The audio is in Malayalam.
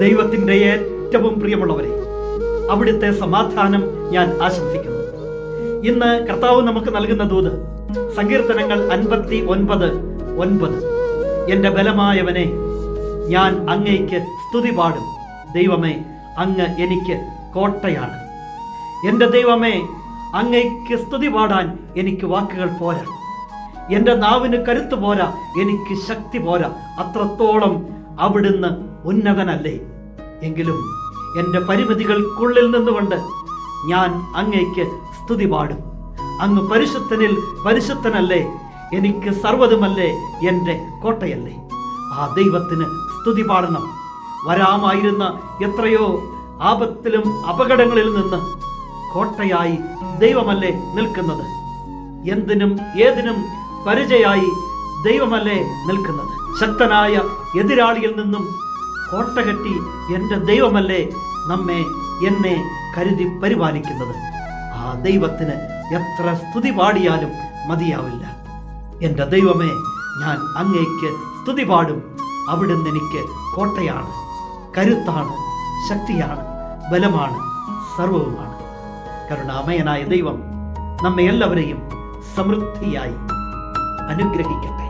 ദൈവത്തിന്റെ ഏറ്റവും പ്രിയമുള്ളവരെ അവിടുത്തെ സമാധാനം ഞാൻ ആശംസിക്കുന്നു. ഇന്ന് കർത്താവ് നമുക്ക് നൽകുന്ന ദൂത് സങ്കീർത്തനങ്ങൾ അൻപത്തി ഒൻപത്. ഒൻപത് എന്റെ ബലമായവനെ ഞാൻ അങ്ങേക്ക് സ്തുതി പാടും. ദൈവമേ അങ്ങ് എനിക്ക് കോട്ടയാണ്. എന്റെ ദൈവമേ അങ്ങയ്ക്ക് സ്തുതി പാടാൻ എനിക്ക് വാക്കുകൾ പോരാ. എന്റെ നാവിന് കരുത്ത് പോരാ എനിക്ക് ശക്തി പോരാ. അത്രത്തോളം അവിടുന്ന് ഉന്നതനല്ലേ? എങ്കിലും എന്റെ പരിമിതികൾക്കുള്ളിൽ നിന്നുകൊണ്ട് ഞാൻ അങ്ങേക്ക് സ്തുതി പാടും. അങ്ങ് പരിശുദ്ധനിൽ പരിശുദ്ധനല്ലേ? എനിക്ക് സർവതുമല്ലേ എന്റെ കോട്ടയല്ലേ? ആ ദൈവത്തിന് സ്തുതി പാടണം. വരാമായിരുന്ന എത്രയോ ആപത്തിലും അപകടങ്ങളിൽ നിന്ന് കോട്ടയായി ദൈവമല്ലേ നിൽക്കുന്നത്? എന്തിനും ഏതിനും പരിചയായി ദൈവമല്ലേ നിൽക്കുന്നത്? ശക്തനായ എതിരാളിയിൽ നിന്നും കോട്ട കെട്ടി എന്റെ ദൈവമല്ലേ നമ്മെ എന്നെ കരുതി പരിപാലിക്കുന്നത്? ആ ദൈവത്തിന് എത്ര സ്തുതി പാടിയാലും മതിയാവില്ല. എന്റെ ദൈവമേ ഞാൻ അങ്ങേക്ക് സ്തുതി പാടും. അവിടുന്ന് എനിക്ക് കോട്ടയാണ് കരുത്താണ് ശക്തിയാണ് ബലമാണ് സർവവുമാണ്. കരുണാമയനായ ദൈവം നമ്മെ എല്ലാവരെയും സമൃദ്ധിയായി അനുഗ്രഹിക്കട്ടെ.